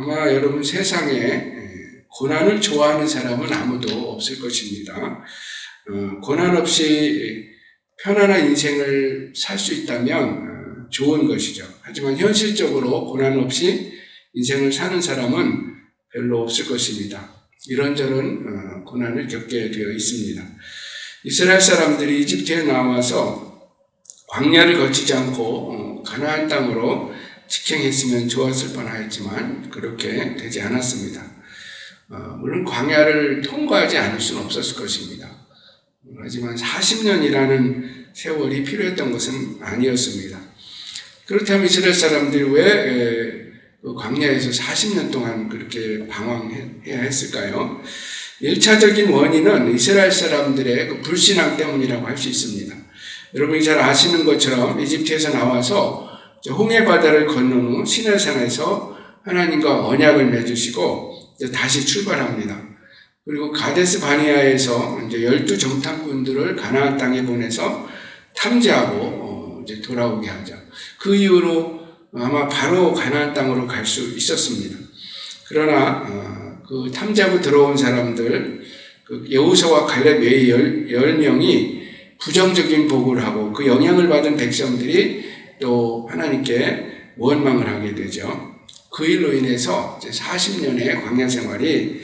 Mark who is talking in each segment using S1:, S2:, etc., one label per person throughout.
S1: 아마 여러분 세상에 에, 고난을 좋아하는 사람은 아무도 없을 것입니다. 어, 고난 없이 편안한 인생을 살 수 있다면 어, 좋은 것이죠. 하지만 현실적으로 고난 없이 인생을 사는 사람은 별로 없을 것입니다. 이런저런 어, 고난을 겪게 되어 있습니다. 이스라엘 사람들이 이집트에 나와서 광야를 거치지 않고 어, 가나안 땅으로 직행했으면 좋았을 뻔하였지만 그렇게 되지 않았습니다. 어, 물론 광야를 통과하지 않을 수는 없었을 것입니다. 하지만 40년이라는 세월이 필요했던 것은 아니었습니다. 그렇다면 이스라엘 사람들이 왜 에, 그 광야에서 40년 동안 그렇게 방황해야 했을까요? 1차적인 원인은 이스라엘 사람들의 그 불신앙 때문이라고 할 수 있습니다. 여러분이 잘 아시는 것처럼 이집트에서 나와서 홍해 바다를 건넌 후 시내산에서 하나님과 언약을 맺으시고 다시 출발합니다. 그리고 가데스 바니아에서 이제 열두 정탐꾼들을 가나안 땅에 보내서 탐지하고 어, 이제 돌아오게 하죠. 그 이후로 아마 바로 가나안 땅으로 갈 수 있었습니다. 그러나 어, 그 탐지하고 들어온 사람들 그 여우서와 갈렙 외의 열, 열 명이 부정적인 보고를 하고 그 영향을 받은 백성들이 또 하나님께 원망을 하게 되죠. 그 일로 인해서 40년의 광야 생활이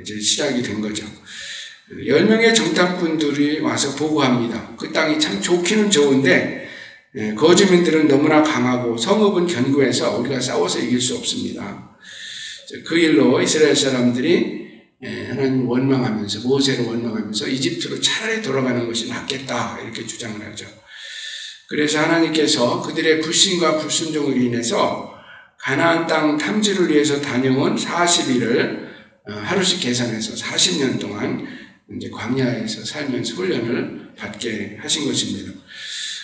S1: 이제 시작이 된 거죠. 10명의 정탐꾼들이 와서 보고합니다. 그 땅이 참 좋기는 좋은데 거주민들은 너무나 강하고 성읍은 견고해서 우리가 싸워서 이길 수 없습니다. 그 일로 이스라엘 사람들이 하나님 원망하면서 모세를 원망하면서 이집트로 차라리 돌아가는 것이 낫겠다 이렇게 주장을 하죠. 그래서 하나님께서 그들의 불신과 불순종으로 인해서 가나안 땅 탐지를 위해서 다녀온 40일을 하루씩 계산해서 40년 동안 이제 광야에서 살면서 훈련을 받게 하신 것입니다.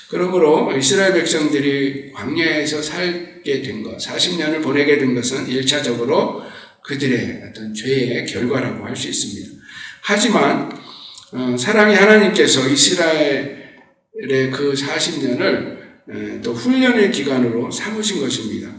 S1: 그러므로 이스라엘 백성들이 광야에서 살게 된 것, 40년을 보내게 된 것은 1차적으로 그들의 어떤 죄의 결과라고 할 수 있습니다. 하지만 어, 사랑의 하나님께서 이스라엘의 그 40년을 또 훈련의 기간으로 삼으신 것입니다.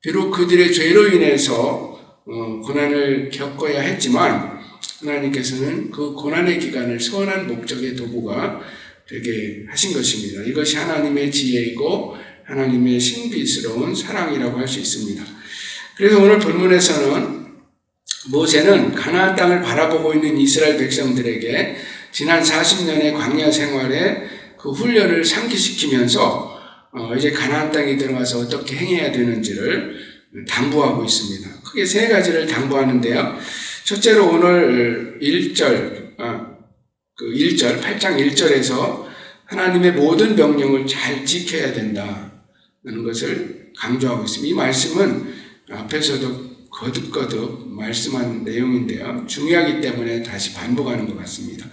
S1: 비록 그들의 죄로 인해서 어, 고난을 겪어야 했지만 하나님께서는 그 고난의 기간을 선한 목적의 도구가 되게 하신 것입니다. 이것이 하나님의 지혜이고 하나님의 신비스러운 사랑이라고 할 수 있습니다. 그래서 오늘 본문에서는 모세는 가나안 땅을 바라보고 있는 이스라엘 백성들에게 지난 40년의 광야 생활의 그 훈련을 상기시키면서 어 이제 가나안 땅에 들어가서 어떻게 행해야 되는지를 당부하고 있습니다. 크게 세 가지를 당부하는데요. 첫째로 오늘 1절, 아, 그 1절, 8장 1절에서 하나님의 모든 명령을 잘 지켜야 된다는 것을 강조하고 있습니다. 이 말씀은 앞에서도 거듭거듭 말씀한 내용인데요. 중요하기 때문에 다시 반복하는 것 같습니다.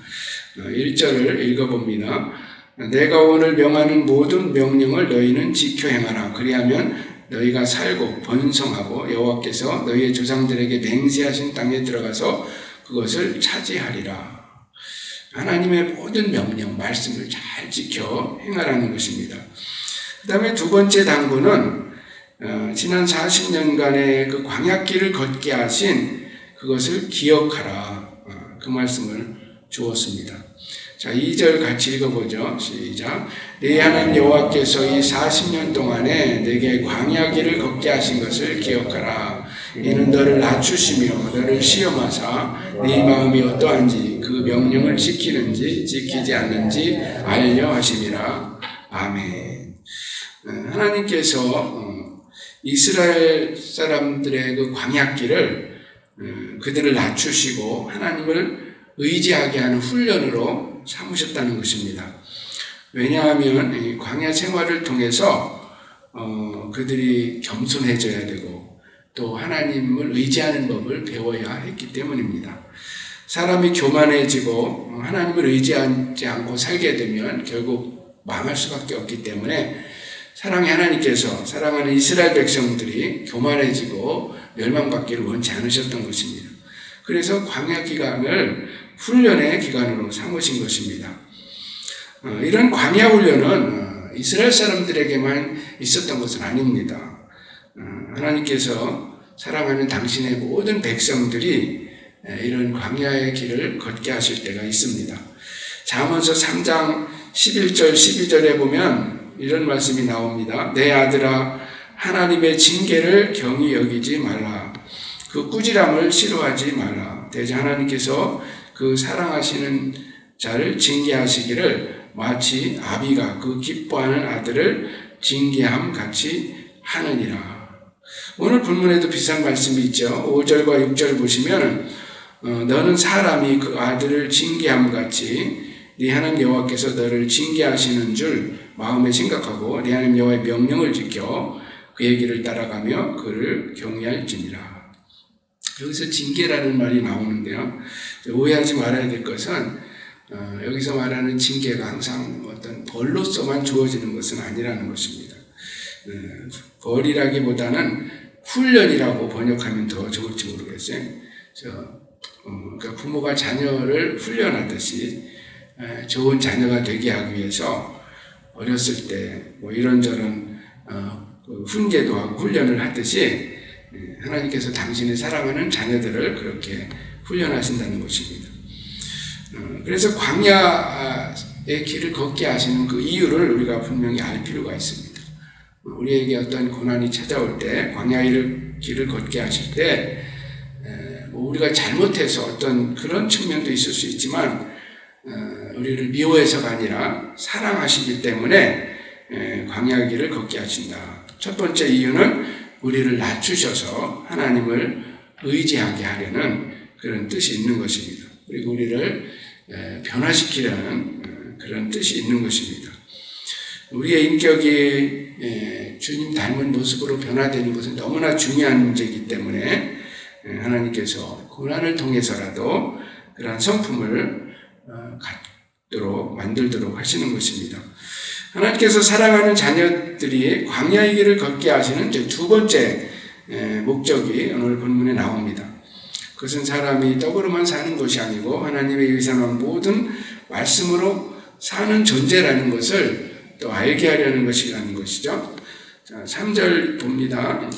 S1: 1절을 어, 읽어봅니다. 내가 오늘 명하는 모든 명령을 너희는 지켜 행하라. 그리하면 너희가 살고 번성하고 여호와께서 너희의 조상들에게 맹세하신 땅에 들어가서 그것을 차지하리라. 하나님의 모든 명령, 말씀을 잘 지켜 행하라는 것입니다. 그 다음에 두 번째 당부는 어, 지난 40년간의 그 광약길을 걷게 하신 그것을 기억하라. 어, 그 말씀을 주었습니다. 자, 2절 같이 읽어보죠. 시작. 내 하나님 여호와께서 이 40년 동안에 내게 광야길을 걷게 하신 것을 기억하라. 이는 너를 낮추시며 너를 시험하사 네 마음이 어떠한지 그 명령을 지키는지 지키지 않는지 알려 하심이라. 아멘. 어, 하나님께서 어, 이스라엘 사람들의 그 광야길을 어, 그들을 낮추시고 하나님을 의지하게 하는 훈련으로 삼으셨다는 것입니다. 왜냐하면 광야 생활을 통해서 어, 그들이 겸손해져야 되고 또 하나님을 의지하는 법을 배워야 했기 때문입니다. 사람이 교만해지고 하나님을 의지하지 않고 살게 되면 결국 망할 수밖에 없기 때문에 사랑의 하나님께서 사랑하는 이스라엘 백성들이 교만해지고 멸망받기를 원치 않으셨던 것입니다. 그래서 광야 기간을 훈련의 기간으로 삼으신 것입니다. 어, 이런 광야 훈련은 어, 이스라엘 사람들에게만 있었던 것은 아닙니다. 어, 하나님께서 사랑하는 당신의 모든 백성들이 이런 광야의 길을 걷게 하실 때가 있습니다. 잠언서 3장 11절 12절에 보면 이런 말씀이 나옵니다. 내 아들아 하나님의 징계를 경히 여기지 말라. 그 꾸지람을 싫어하지 말라. 대제 하나님께서 그 사랑하시는 자를 징계하시기를 마치 아비가 그 기뻐하는 아들을 징계함 같이 하느니라. 오늘 본문에도 비슷한 말씀이 있죠. 5절과 6절 보시면 어, 너는 사람이 그 아들을 징계함 같이 네 하나님 여호와께서 너를 징계하시는 줄 마음에 생각하고 네 하나님 여호와의 명령을 지켜 그의 길을 따라가며 그를 경외할지니라. 여기서 징계라는 말이 나오는데요. 오해하지 말아야 될 것은 어, 여기서 말하는 징계가 항상 어떤 벌로서만 주어지는 것은 아니라는 것입니다. 어, 벌이라기보다는 훈련이라고 번역하면 더 좋을지 모르겠어요. 저, 어, 그러니까 부모가 자녀를 훈련하듯이 에, 좋은 자녀가 되게 하기 위해서 어렸을 때 뭐 이런저런 어, 그 훈계도 하고 훈련을 하듯이 에, 하나님께서 당신의 사랑하는 자녀들을 그렇게 훈련하신다는 것입니다. 어, 그래서 광야의 길을 걷게 하시는 그 이유를 우리가 분명히 알 필요가 있습니다. 우리에게 어떤 고난이 찾아올 때 광야의 길을 걷게 하실 때 에, 뭐 우리가 잘못해서 어떤 그런 측면도 있을 수 있지만 어, 우리를 미워해서가 아니라 사랑하시기 때문에 에, 광야 길을 걷게 하신다. 첫 번째 이유는 우리를 낮추셔서 하나님을 의지하게 하려는 그런 뜻이 있는 것입니다. 그리고 우리를 에, 변화시키려는 어, 그런 뜻이 있는 것입니다. 우리의 인격이 에, 주님 닮은 모습으로 변화되는 것은 너무나 중요한 문제이기 때문에 에, 하나님께서 고난을 통해서라도 그러한 성품을 어, 갖도록 만들도록 하시는 것입니다. 하나님께서 사랑하는 자녀들이 광야의 길을 걷게 하시는 두 번째 에, 목적이 오늘 본문에 나옵니다. 그것은 사람이 떡으로만 사는 것이 아니고 하나님의 위상한 모든 말씀으로 사는 존재라는 것을 또 알게 하려는 것이라는 것이죠. 자, 3절 봅니다.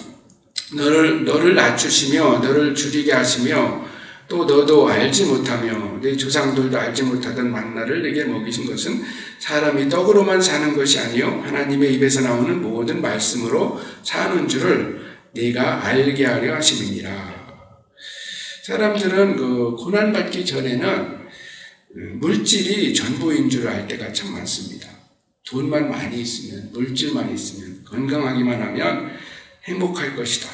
S1: 너를, 너를 낮추시며 너를 줄이게 하시며 또 너도 알지 못하며 내 조상들도 알지 못하던 만나를 내게 먹이신 것은 사람이 떡으로만 사는 것이 아니요 하나님의 입에서 나오는 모든 말씀으로 사는 줄을 네가 알게 하려 하심이니라. 사람들은 그 고난 받기 전에는 물질이 전부인 줄 알 때가 참 많습니다. 돈만 많이 있으면, 물질만 있으면, 건강하기만 하면 행복할 것이다.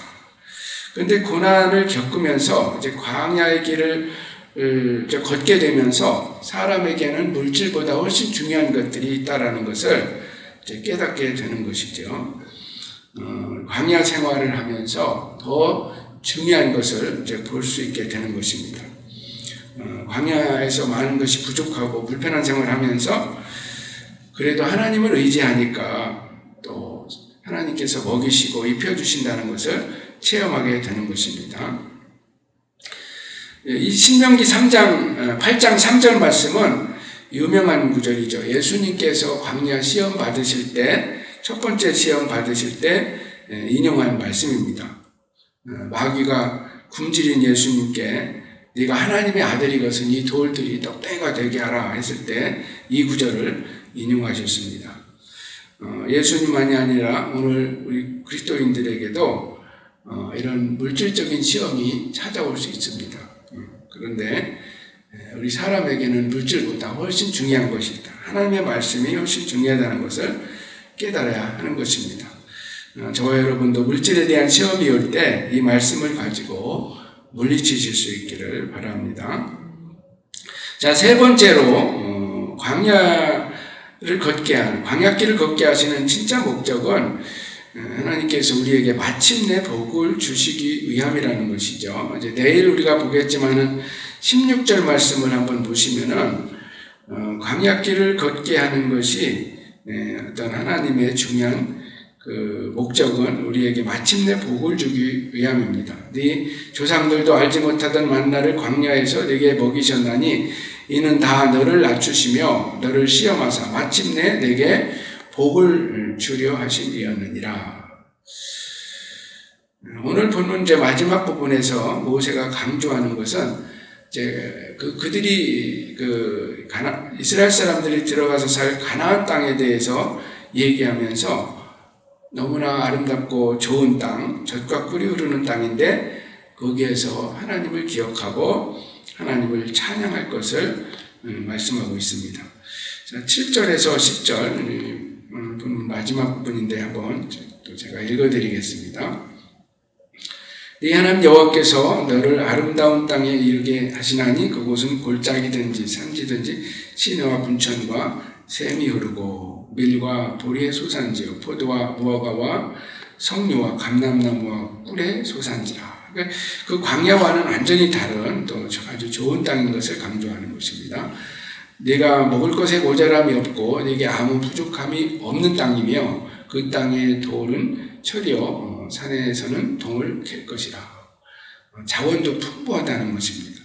S1: 근데 고난을 겪으면서 이제 광야의 길을 이제 걷게 되면서 사람에게는 물질보다 훨씬 중요한 것들이 있다라는 것을 이제 깨닫게 되는 것이죠. 어, 광야 생활을 하면서 더 중요한 것을 이제 볼 수 있게 되는 것입니다. 어, 광야에서 많은 것이 부족하고 불편한 생활을 하면서 그래도 하나님을 의지하니까 또 하나님께서 먹이시고 입혀주신다는 것을 체험하게 되는 것입니다. 이 신명기 3장, 8장 3절 말씀은 유명한 구절이죠. 예수님께서 광야 시험 받으실 때, 첫 번째 시험 받으실 때 인용한 말씀입니다. 어, 마귀가 굶주린 예수님께 네가 하나님의 아들이것은 이 돌들이 떡대가 되게 하라 했을 때 이 구절을 인용하셨습니다. 어, 예수님만이 아니라 오늘 우리 그리스도인들에게도 어, 이런 물질적인 시험이 찾아올 수 있습니다. 그런데 우리 사람에게는 물질보다 훨씬 중요한 것이 있다. 하나님의 말씀이 훨씬 중요하다는 것을 깨달아야 하는 것입니다. 저와 여러분도 물질에 대한 시험이 올 때 이 말씀을 가지고 물리치실 수 있기를 바랍니다. 자, 세 번째로, 어, 광야를 걷게 하는, 광야길을 걷게 하시는 진짜 목적은 하나님께서 우리에게 마침내 복을 주시기 위함이라는 것이죠. 이제 내일 우리가 보겠지만은 16절 말씀을 한번 보시면은, 어, 광야길을 걷게 하는 것이 어떤 하나님의 중요한 그 목적은 우리에게 마침내 복을 주기 위함입니다. 네 조상들도 알지 못하던 만나를 광야에서 내게 먹이셨나니 이는 다 너를 낮추시며 너를 시험하사 마침내 내게 복을 주려 하심이었느니라. 오늘 본문 이제 마지막 부분에서 모세가 강조하는 것은 이제 그 그들이 그 가나 이스라엘 사람들이 들어가서 살 가나안 땅에 대해서 얘기하면서 너무나 아름답고 좋은 땅, 젖과 꿀이 흐르는 땅인데 거기에서 하나님을 기억하고 하나님을 찬양할 것을 음, 말씀하고 있습니다. 자, 7절에서 10절 음, 마지막 부분인데 한번 또 제가 읽어드리겠습니다. 네 하나님 여호와께서 너를 아름다운 땅에 이르게 하시나니 그곳은 골짜기든지 산지든지 시내와 분천과 샘이 흐르고 밀과 보리의 소산지요 포도와 무화과와 석류와 감람나무와 꿀의 소산지라. 그러니까 그 광야와는 완전히 다른 또 아주 좋은 땅인 것을 강조하는 것입니다. 네가 먹을 것에 모자람이 없고 네게 아무 부족함이 없는 땅이며 그 땅의 돌은 철이요 어, 산에서는 동을 캘 것이라. 어, 자원도 풍부하다는 것입니다.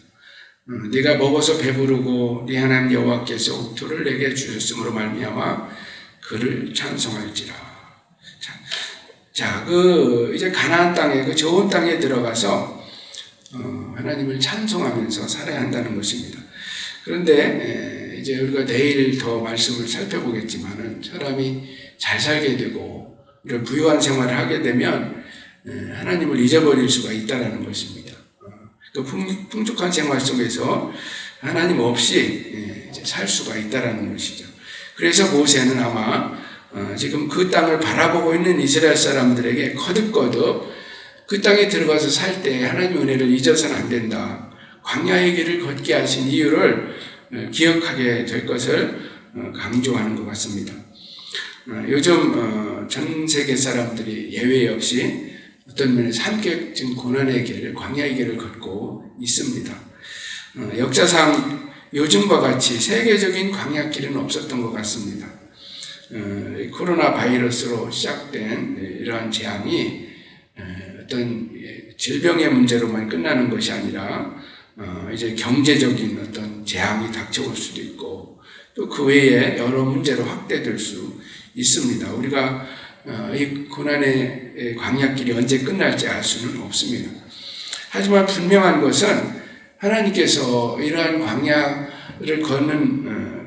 S1: 어, 네가 먹어서 배부르고 네 하나님 여호와께서 옥토를 내게 주셨으므로 말미암아 그를 찬송할지라. 자, 자, 그 이제 가나안 땅에 그 좋은 땅에 들어가서 어, 하나님을 찬송하면서 살아야 한다는 것입니다. 그런데 에, 이제 우리가 내일 더 말씀을 살펴보겠지만은 사람이 잘 살게 되고 이런 부유한 생활을 하게 되면 에, 하나님을 잊어버릴 수가 있다라는 것입니다. 어, 또 풍, 풍족한 생활 속에서 하나님 없이 에, 이제 살 수가 있다라는 것이죠. 그래서 모세는 아마 어, 지금 그 땅을 바라보고 있는 이스라엘 사람들에게 거듭거듭 그 땅에 들어가서 살 때 하나님 은혜를 잊어서는 안 된다. 광야의 길을 걷게 하신 이유를 어, 기억하게 될 것을 어, 강조하는 것 같습니다. 어, 요즘 어, 전 세계 사람들이 예외 없이 어떤 면에서 함께 지금 고난의 길, 광야의 길을 걷고 있습니다. 어, 역사상 요즘과 같이 세계적인 광야길은 없었던 것 같습니다. 어, 이 코로나 바이러스로 시작된 네, 이러한 재앙이 에, 어떤 예, 질병의 문제로만 끝나는 것이 아니라 어, 이제 경제적인 어떤 재앙이 닥쳐올 수도 있고 또 그 외에 여러 문제로 확대될 수 있습니다. 우리가 어, 이 고난의 광약길이 언제 끝날지 알 수는 없습니다. 하지만 분명한 것은 하나님께서 이러한 광야를 걷는 어,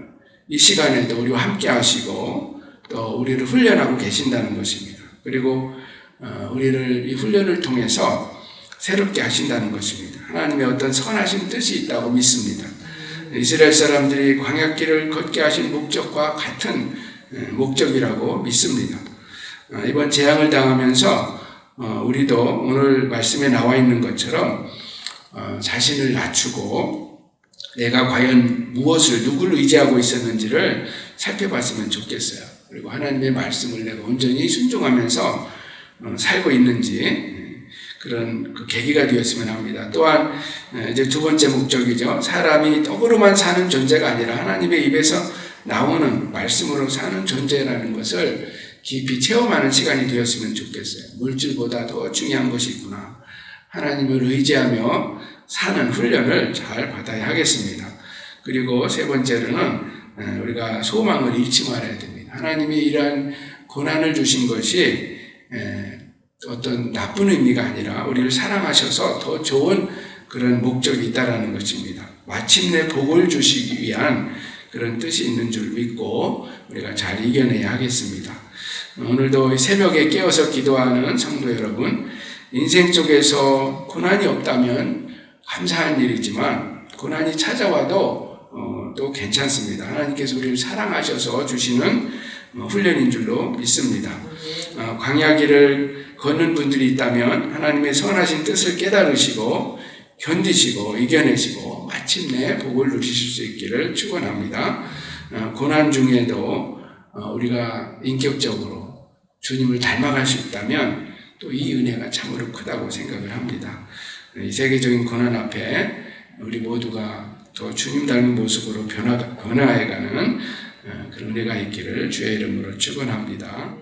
S1: 이 시간에도 우리와 함께 하시고 또 우리를 훈련하고 계신다는 것입니다. 그리고 어, 우리를 이 훈련을 통해서 새롭게 하신다는 것입니다. 하나님의 어떤 선하신 뜻이 있다고 믿습니다. 이스라엘 사람들이 광약길을 걷게 하신 목적과 같은 에, 목적이라고 믿습니다. 어, 이번 재앙을 당하면서 어, 우리도 오늘 말씀에 나와 있는 것처럼 어, 자신을 낮추고 내가 과연 무엇을 누구를 의지하고 있었는지를 살펴봤으면 좋겠어요. 그리고 하나님의 말씀을 내가 온전히 순종하면서 어, 살고 있는지 예, 그런 그 계기가 되었으면 합니다. 또한 예, 이제 두 번째 목적이죠. 사람이 떡으로만 사는 존재가 아니라 하나님의 입에서 나오는 말씀으로 사는 존재라는 것을 깊이 체험하는 시간이 되었으면 좋겠어요. 물질보다 더 중요한 것이 있구나. 하나님을 의지하며 사는 훈련을 잘 받아야 하겠습니다. 그리고 세 번째로는 예, 우리가 소망을 잃지 말아야 됩니다. 하나님이 이러한 고난을 주신 것이 예, 어떤 나쁜 의미가 아니라 우리를 사랑하셔서 더 좋은 그런 목적이 있다라는 것입니다. 마침내 복을 주시기 위한 그런 뜻이 있는 줄 믿고 우리가 잘 이겨내야 하겠습니다. 오늘도 새벽에 깨어서 기도하는 성도 여러분, 인생 속에서 고난이 없다면 감사한 일이지만 고난이 찾아와도 어, 또 괜찮습니다. 하나님께서 우리를 사랑하셔서 주시는 어, 훈련인 줄로 믿습니다. 어, 광야길을 걷는 분들이 있다면 하나님의 선하신 뜻을 깨달으시고 견디시고 이겨내시고 마침내 복을 누리실 수 있기를 축원합니다. 어, 고난 중에도 어, 우리가 인격적으로 주님을 닮아갈 수 있다면 또 이 은혜가 참으로 크다고 생각을 합니다. 이 세계적인 고난 앞에 우리 모두가 더 주님 닮은 모습으로 변화, 변화해가는 어, 그런 은혜가 있기를 주의 이름으로 축원합니다.